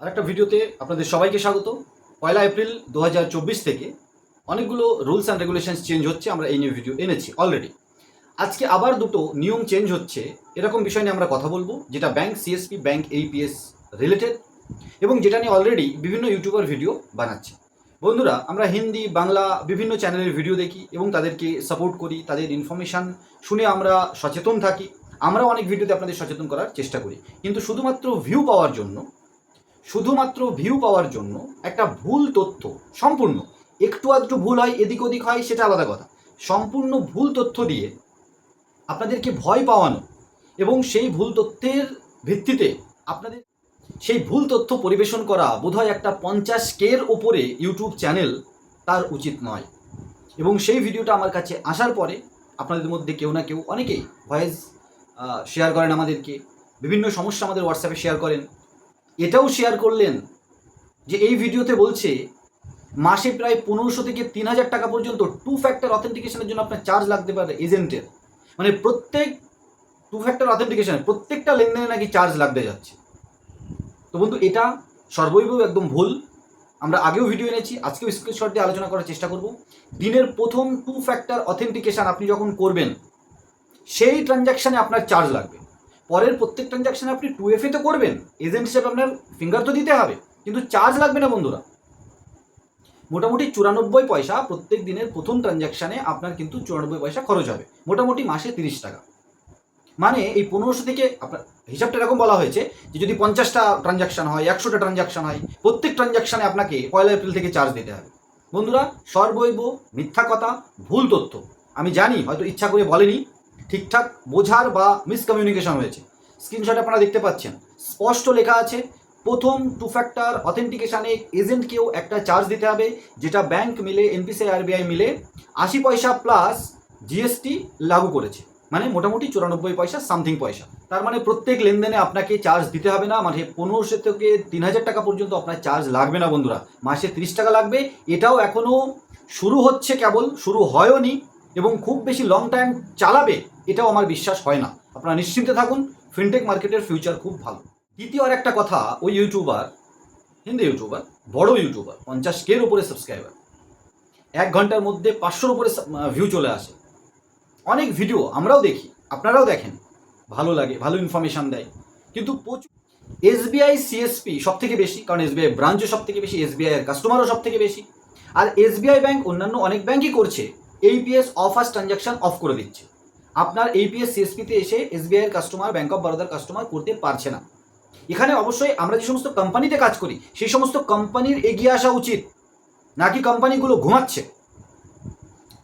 আরেকটা ভিডিওতে আপনাদের সবাইকে স্বাগত। পয়লা এপ্রিল দু হাজার চব্বিশ থেকে অনেকগুলো রুলস অ্যান্ড রেগুলেশনস চেঞ্জ হচ্ছে আমরা এই নিয়ে ভিডিও এনেছি অলরেডি। আজকে আবার দুটো নিয়ম চেঞ্জ হচ্ছে, এরকম বিষয় নিয়ে আমরা কথা বলব, যেটা bank CSP bank AEPS related এবং যেটা নিয়ে অলরেডি বিভিন্ন ইউটিউবার ভিডিও বানাচ্ছে। বন্ধুরা, আমরা হিন্দি, বাংলা বিভিন্ন চ্যানেলের ভিডিও দেখি এবং তাদেরকে সাপোর্ট করি, তাদের ইনফরমেশান শুনে আমরা সচেতন থাকি। আমরাও অনেক ভিডিওতে আপনাদের সচেতন করার চেষ্টা করি। কিন্তু শুধুমাত্র ভিউ পাওয়ার জন্য শুধুমাত্র ভিউ পাওয়ার জন্য একটা ভুল তথ্য সম্পূর্ণ। একটু আধটু ভুল হয়, এদিক ওদিক হয়, সেটা আলাদা কথা। সম্পূর্ণ ভুল তথ্য দিয়ে আপনাদেরকে ভয় পাওয়ানো এবং সেই ভুল তথ্যের ভিত্তিতে আপনাদের সেই ভুল তথ্য পরিবেশন করা বোধহয় একটা পঞ্চাশ কের ওপরে ইউটিউব চ্যানেল তার উচিত নয়। এবং সেই ভিডিওটা আমার কাছে আসার পরে আপনাদের মধ্যে কেউ না কেউ অনেকেই ভয়েস শেয়ার করেন আমাদেরকে। বিভিন্ন সমস্যা আমাদের হোয়াটসঅ্যাপে শেয়ার করেন। এটাও শেয়ার করলেন যে এই ভিডিওতে বলছে, মাসে প্রায় পনেরোশো থেকে তিন হাজার টাকা পর্যন্ত টু ফ্যাক্টর অথেন্টিকেশনের জন্য আপনার চার্জ লাগতে পারে এজেন্টের মানে প্রত্যেক টু ফ্যাক্টর অথেন্টিকেশন প্রত্যেকটা লেনদেনে নাকি চার্জ লাগতে যাচ্ছে। তো বন্ধু, এটা সর্বৈব একদম ভুল। আমরা আগেও ভিডিও এনেছি, আজকেও স্ক্রিনশট দিয়ে আলোচনা করার চেষ্টা করব। দিনের প্রথম টু ফ্যাক্টর অথেন্টিকেশন আপনি যখন করবেন, সেই ট্রানজ্যাকশানে আপনার চার্জ লাগবে। পরের প্রত্যেক ট্রানজ্যাকশানে আপনি টু এফ তো করবেন। এজেন্ট হিসেবে আপনার ফিঙ্গার তো দিতে হবে, কিন্তু চার্জ লাগবে না বন্ধুরা। মোটামুটি চুরানব্বই পয়সা প্রত্যেক দিনের প্রথম ট্রানজ্যাকশানে আপনার কিন্তু চুরানব্বই পয়সা খরচ হবে। মোটামুটি মাসে তিরিশ টাকা। মানে এই পনেরোশো থেকে আপনার হিসাবটা এরকম বলা হয়েছে যে যদি পঞ্চাশটা ট্রানজ্যাকশান হয়, একশোটা ট্রানজ্যাকশান হয়, প্রত্যেক ট্রানজ্যাকশানে আপনাকে পয়লা এপ্রিল থেকে চার্জ দিতে হবে। বন্ধুরা, সর্বৈব মিথ্যা কথা, ভুল তথ্য। আমি জানি, হয়তো ইচ্ছা করে বলেনি ঠিকঠাক বোঝার বা মিসকমিউনিকেশন হয়েছে। স্ক্রিনশট আপনারা দেখতে পাচ্ছেন। স্পষ্ট লেখা আছে, প্রথম টু ফ্যাক্টর অথেন্টিকেশানে এজেন্টকেও একটা চার্জ দিতে হবে, যেটা ব্যাংক মিলে এনপিসি আরবিআই মিলে আশি পয়সা প্লাস জিএসটি লাগু করেছে। মানে মোটামুটি চুরানব্বই পয়সা সামথিং পয়সা। তার মানে প্রত্যেক লেনদেনে আপনাকে চার্জ দিতে হবে না। মানে পনেরোশো থেকে তিন হাজার টাকা পর্যন্ত আপনার চার্জ লাগবে না বন্ধুরা। মাসে তিরিশ টাকা লাগবে। এটাও এখনও শুরু হচ্ছে কেবল, শুরু হয়ওনি। এবং খুব বেশি লং টাইম চালাবে, এটাও আমার বিশ্বাস হয় না। আপনারা নিশ্চিন্তে থাকুন ফিনটেক মার্কেটের ফিউচার খুব ভালো। দ্বিতীয় আর একটা কথা, ওই ইউটিউবার হিন্দি ইউটিউবার বড় ইউটিউবার পঞ্চাশ কের উপরে সাবস্ক্রাইবার এক ঘণ্টার মধ্যে পাঁচশোর উপরে ভিউ চলে আসে। অনেক ভিডিও আমরাও দেখি, আপনারাও দেখেন। ভালো লাগে, ভালো ইনফরমেশান দেয়। কিন্তু প্রচুর এসবিআই সিএসপি সব থেকে বেশি, কারণ এসবিআই ব্রাঞ্চও সব থেকে বেশি এসবিআই এর কাস্টমারও সব থেকে বেশি। আর এসবিআই ব্যাংক অন্যান্য অনেক ব্যাংকই করছে। AEPS off first transaction off করে দিচ্ছে। আপনার এইপিএস সিএসপিতে এসে এসবিআই এর কাস্টমার ব্যাঙ্ক অফ বরোদার কাস্টমার করতে পারছে না। এখানে অবশ্যই আমরা যে সমস্ত কোম্পানিতে কাজ করি, সেই সমস্ত কোম্পানির এগিয়ে আসা উচিত। নাকি কোম্পানিগুলো ঘুমাচ্ছে?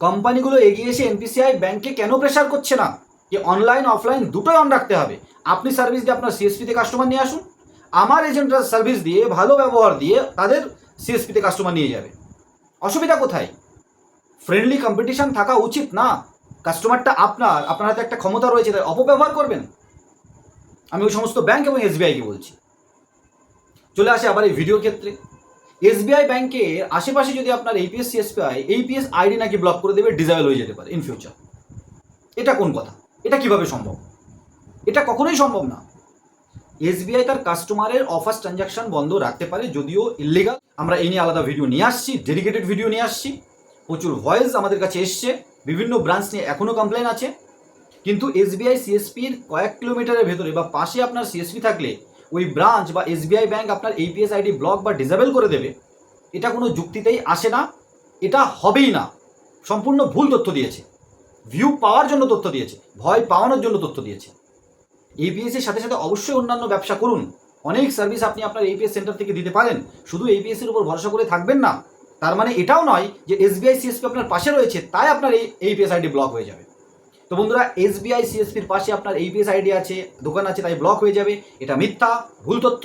কোম্পানিগুলো এগিয়ে এসে এনপিসিআই ব্যাংকে কেন প্রেশার করছে না? যে অনলাইন অফলাইন দুটোই অন রাখতে হবে। আপনি সার্ভিস দিয়ে আপনার সিএসপিতে কাস্টমার নিয়ে আসুন। আমার এজেন্টরা সার্ভিস দিয়ে, ভালো ব্যবহার দিয়ে তাদের সিএসপিতে কাস্টমার নিয়ে যাবে। অসুবিধা কোথায়? ফ্রেন্ডলি কম্পিটিশন থাকা উচিত না। কাস্টমারটা আপনার আপনার হাতে একটা ক্ষমতা রয়েছে, তাই অপব্যবহার করবেন। আমি ওই সমস্ত ব্যাংক এবং এসবিআইকে বলছি। চলে আসে আবার এই ভিডিও ক্ষেত্রে। এসবিআই ব্যাংকের আশেপাশে যদি আপনার এইপিএস সিএসপিআই এইপিএস আইডি নাকি ব্লক করে দেবে ডিজেবল হয়ে যেতে পারে ইন ফিউচার এটা কোন কথা? এটা কীভাবে সম্ভব? এটা কখনোই সম্ভব না। এসবিআই তার কাস্টমারের অফার্স ট্রানজাকশন বন্ধ রাখতে পারে, যদিও ইলিগাল আমরা এই নিয়ে আলাদা ভিডিও নিয়ে আসছি ডেডিকেটেড ভিডিও নিয়ে আসছি। প্রচুর ভয়েস আমাদের কাছে এসছে। বিভিন্ন ব্রাঞ্চ নিয়ে এখনও কমপ্লেন আছে। কিন্তু এসবিআই সিএসপির কয়েক কিলোমিটারের ভেতরে বা পাশে আপনার সিএসপি থাকলে ওই ব্রাঞ্চ বা এসবিআই ব্যাংক আপনার এইপিএস আইডি ব্লক বা ডিসেবল করে দেবে। এটা কোনো যুক্তিতেই আসে না। এটা হবেই না। সম্পূর্ণ ভুল তথ্য দিয়েছে। ভিউ পাওয়ার জন্য তথ্য দিয়েছে। ভয় পাওয়ানোর জন্য তথ্য দিয়েছে। এপিএস এর সাথে সাথে অবশ্যই অন্যান্য ব্যবসা করুন। অনেক সার্ভিস আপনি আপনার এপিএস সেন্টার থেকে দিতে পারেন। শুধু এপিএস এর উপর ভরসা করে থাকবেন না। তার মানে এটাও নয় যে এসবিআই সিএসপি আপনার পাশে রয়েছে, তাই আপনার এই এইপিএস আইডি ব্লক হয়ে যাবে। তো বন্ধুরা এসবিআই সিএসপির পাশে আপনার এইপিএস আইডি আছে, দোকান আছে, তাই ব্লক হয়ে যাবে। এটা মিথ্যা, ভুল তথ্য।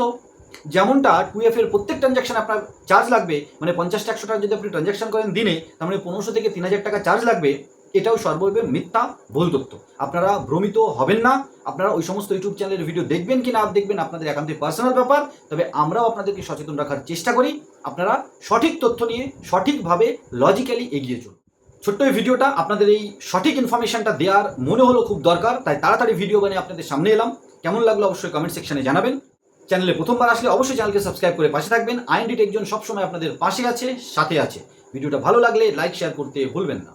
যেমনটা টু এফ এর প্রত্যেক ট্রানজাকশন আপনার চার্জ লাগবে মানে পঞ্চাশটা একশো টাকা যদি আপনি ট্রানজাকশন করেন দিনে, তার মানে পনেরোশো থেকে তিন হাজার টাকা চার্জ লাগবে। এটাও সর্বৈব মিথ্যা ভুল তথ্য। আপনারা ভ্রমিত হবেন না। আপনারা ওই সমস্ত ইউটিউব চ্যানেলের ভিডিও দেখবেন কি না দেখবেন, আপনাদের একান্তই পার্সোনাল ব্যাপার। তবে আমরাও আপনাদেরকে সচেতন রাখার চেষ্টা করি। আপনারা সঠিক তথ্য নিয়ে সঠিকভাবে লজিক্যালি এগিয়ে চলুন। ছোট্ট এই ভিডিওটা আপনাদের এই সঠিক ইনফরমেশনটা দেওয়ার মনে হলো খুব দরকার, তাই তাড়াতাড়ি ভিডিও বানিয়ে আপনাদের সামনে এলাম। কেমন লাগল অবশ্যই কমেন্ট সেকশনে জানাবেন। চ্যানেলে প্রথমবার আসলে অবশ্যই চ্যানেলকে সাবস্ক্রাইব করে পাশে থাকবেন। আইএনডি টেকজন সবসময় আপনাদের পাশে আছে, সাথে আছে। ভিডিওটা ভালো লাগলে লাইক শেয়ার করতে ভুলবেন না।